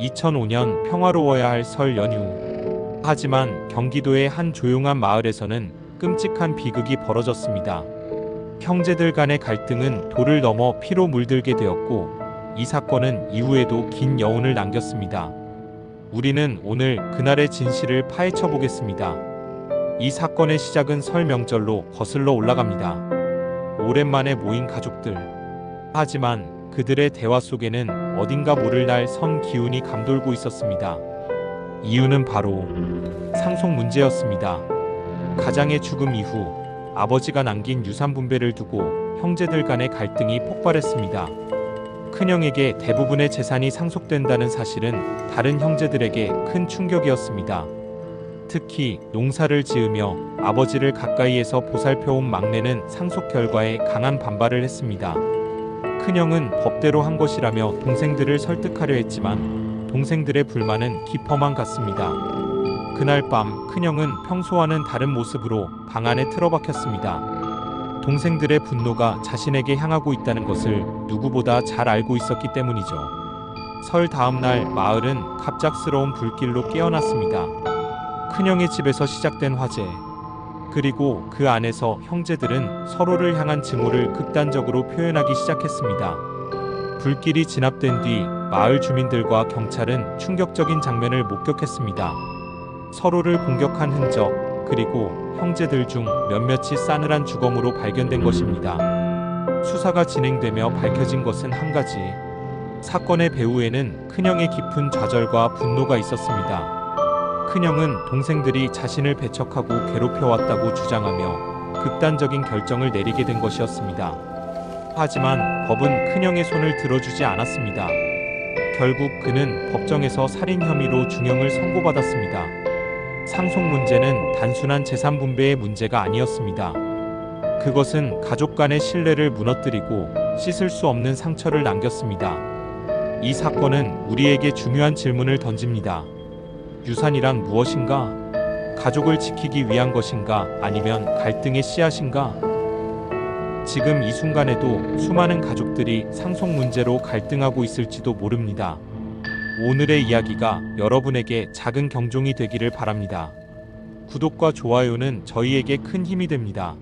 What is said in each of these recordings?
2005년 평화로워야 할 설 연휴. 하지만 경기도의 한 조용한 마을에서는 끔찍한 비극이 벌어졌습니다. 형제들 간의 갈등은 돌을 넘어 피로 물들게 되었고 이 사건은 이후에도 긴 여운을 남겼습니다. 우리는 오늘 그날의 진실을 파헤쳐 보겠습니다. 이 사건의 시작은 설 명절로 거슬러 올라갑니다. 오랜만에 모인 가족들. 하지만 그들의 대화 속에는 어딘가 모를 날 선 기운이 감돌고 있었습니다. 이유는 바로 상속 문제였습니다. 가장의 죽음 이후 아버지가 남긴 유산 분배를 두고 형제들 간의 갈등이 폭발했습니다. 큰형에게 대부분의 재산이 상속된다는 사실은 다른 형제들에게 큰 충격이었습니다. 특히 농사를 지으며 아버지를 가까이에서 보살펴온 막내는 상속 결과에 강한 반발을 했습니다. 큰형은 법대로 한 것이라며 동생들을 설득하려 했지만 동생들의 불만은 깊어만 갔습니다. 그날 밤 큰형은 평소와는 다른 모습으로 방 안에 틀어박혔습니다. 동생들의 분노가 자신에게 향하고 있다는 것을 누구보다 잘 알고 있었기 때문이죠. 설 다음 날 마을은 갑작스러운 불길로 깨어났습니다. 큰형의 집에서 시작된 화재. 그리고 그 안에서 형제들은 서로를 향한 증오를 극단적으로 표현하기 시작했습니다. 불길이 진압된 뒤 마을 주민들과 경찰은 충격적인 장면을 목격했습니다. 서로를 공격한 흔적, 그리고 형제들 중 몇몇이 싸늘한 주검으로 발견된 것입니다. 수사가 진행되며 밝혀진 것은 한 가지. 사건의 배후에는 큰형의 깊은 좌절과 분노가 있었습니다. 큰형은 동생들이 자신을 배척하고 괴롭혀왔다고 주장하며 극단적인 결정을 내리게 된 것이었습니다. 하지만 법은 큰형의 손을 들어주지 않았습니다. 결국 그는 법정에서 살인 혐의로 중형을 선고받았습니다. 상속 문제는 단순한 재산 분배의 문제가 아니었습니다. 그것은 가족 간의 신뢰를 무너뜨리고 씻을 수 없는 상처를 남겼습니다. 이 사건은 우리에게 중요한 질문을 던집니다. 유산이란 무엇인가? 가족을 지키기 위한 것인가? 아니면 갈등의 씨앗인가? 지금 이 순간에도 수많은 가족들이 상속 문제로 갈등하고 있을지도 모릅니다. 오늘의 이야기가 여러분에게 작은 경종이 되기를 바랍니다. 구독과 좋아요는 저희에게 큰 힘이 됩니다.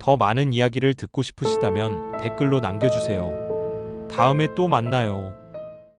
더 많은 이야기를 듣고 싶으시다면 댓글로 남겨주세요. 다음에 또 만나요.